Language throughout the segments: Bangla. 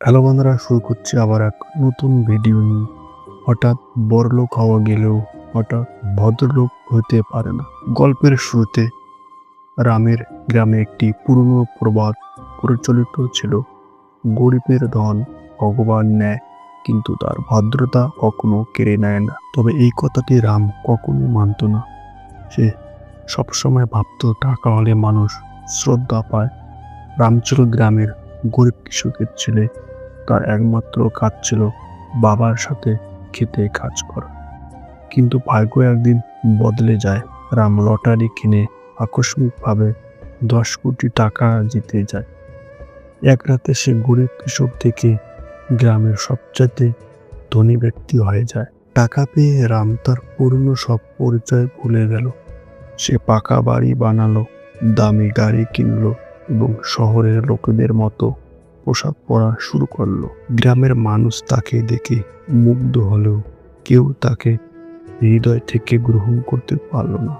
হ্যালো বন্ধুরা, শুরু করছি আবার এক নতুন ভিডিও নিয়ে। হঠাৎ বড়লোক হওয়া গেলেও হঠাৎ ভদ্রলোক হতে পারে না। গল্পের শুরুতে রামের গ্রামে একটি পুরনো প্রবাদ প্রচলিত ছিল। গরিবের ধন ভগবান নেয়, কিন্তু তার ভদ্রতা কখনো কেড়ে নেয় না। তবে এই কথাটি রাম কখনো মানত না। সে সবসময় ভাবতো, টাকা হলে মানুষ শ্রদ্ধা পায়। রামচল গ্রামের গরিব কৃষকের ছেলে। তার একমাত্র কাজ ছিল বাবার সাথে খেতে কাজ করা। কিন্তু ভাগ্য একদিন বদলে যায়। রাম লটারি কিনে আকস্মিকভাবে দশ কোটি টাকা জিতে যায়। এক রাতে সে গরিব কৃষক থেকে গ্রামের সবচাইতে ধনী ব্যক্তি হয়ে যায়। টাকা পেয়ে রাম তার পুরনো সব পরিচয় ভুলে গেল। সে পাকা বাড়ি বানালো, দামি গাড়ি কিনলো এবং শহরের লোকেদের মতো পোশাক পরা শুরু করল। গ্রামের মানুষ তাকে দেখে মুগ্ধ হলেও কেউ তাকে হৃদয় থেকে গ্রহণ করতে পারল না।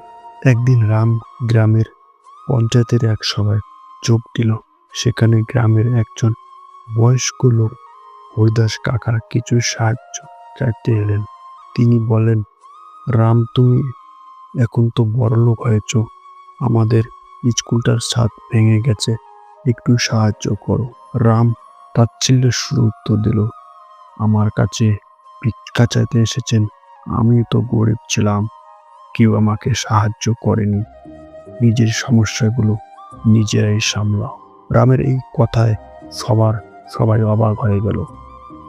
একদিন রাম গ্রামের পঞ্চায়েতের এক সভায় যোগ দিল। সেখানে গ্রামের একজন বয়স্ক লোক হরিদাস কাকার কিছু সাহায্য চাইতে এলেন। তিনি বলেন, রাম, তুমি এখন তো বড় লোক হয়েছ। আমাদের স্কুলটার ছাদ ভেঙে গেছে। একটু সাহায্য করো। রাম তাচ্ছিল্যের সুরে উত্তর দিল, আমার কাছে ভিক্ষা চাইতে এসেছেন। আমি তো গরিব ছিলাম। কেউ আমাকে সাহায্য করেনি। নিজের সমস্যাগুলো নিজেরাই সামলাও। রামের এই কথায় সবার, সবাই অবাক হয়ে গেল।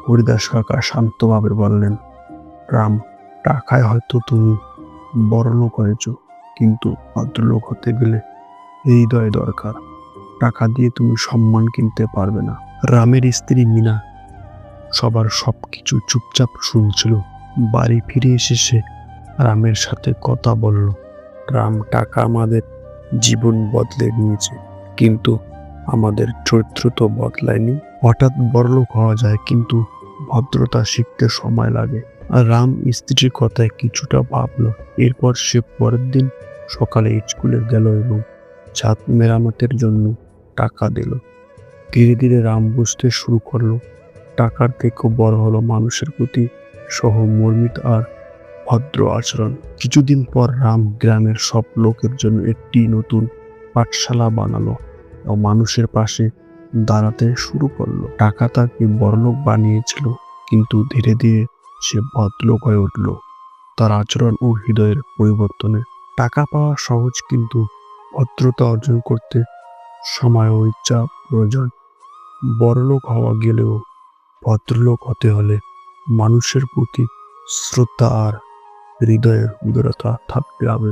হরিদাস কাকা শান্তভাবে বললেন, রাম, টাকায় হয়তো তুমি বড় লোক হয়েছ, কিন্তু ভদ্রলোক হতে গেলে হৃদয় দরকার। টাকা দিয়ে তুমি সম্মান কিনতে পারবে না। রামের স্ত্রী মিনা সবার সব কিছু চুপচাপ শুনছিল। বাড়ি ফিরে এসে সে রামের সাথে কথা বলল, রাম, টাকা আমাদের জীবন বদলে নিয়েছে কিন্তু আমাদের চরিত্র তো বদলায়নি। হঠাৎ বড়লোক হওয়া যায়, কিন্তু ভদ্রতা শিখতে সময় লাগে। আর রাম স্ত্রীর কথায় কিছুটা ভাবলো। এরপর সে পরের দিন সকালে স্কুলে গেল এবং ছাদ মেরামতের জন্য টাকা দিল। ধীরে ধীরে রাম বুঝতে শুরু করল, টাকার থেকেও বড় হলো মানুষের প্রতি সহমর্মিত আর ভদ্র আচরণ। কিছুদিন পর রাম গ্রামের সব লোকের জন্য একটি নতুন পাঠশালা বানালো ও মানুষের পাশে দাঁড়াতে শুরু করল। টাকা তাকে বড়লোক বানিয়েছিল, কিন্তু ধীরে ধীরে সে ভদ্রলোক হয়ে উঠল। তার আচরণ ও হৃদয়ের পরিবর্তনে টাকা পাওয়া সহজ, কিন্তু ভদ্রতা অর্জন করতে সময় ও ইচ্ছা প্রয়োজন। বড়লোক হওয়া গেলেও ভদ্রলোক হতে হলে মানুষের প্রতি শ্রদ্ধা আর হৃদয়ের উদারতা থাকতে হবে।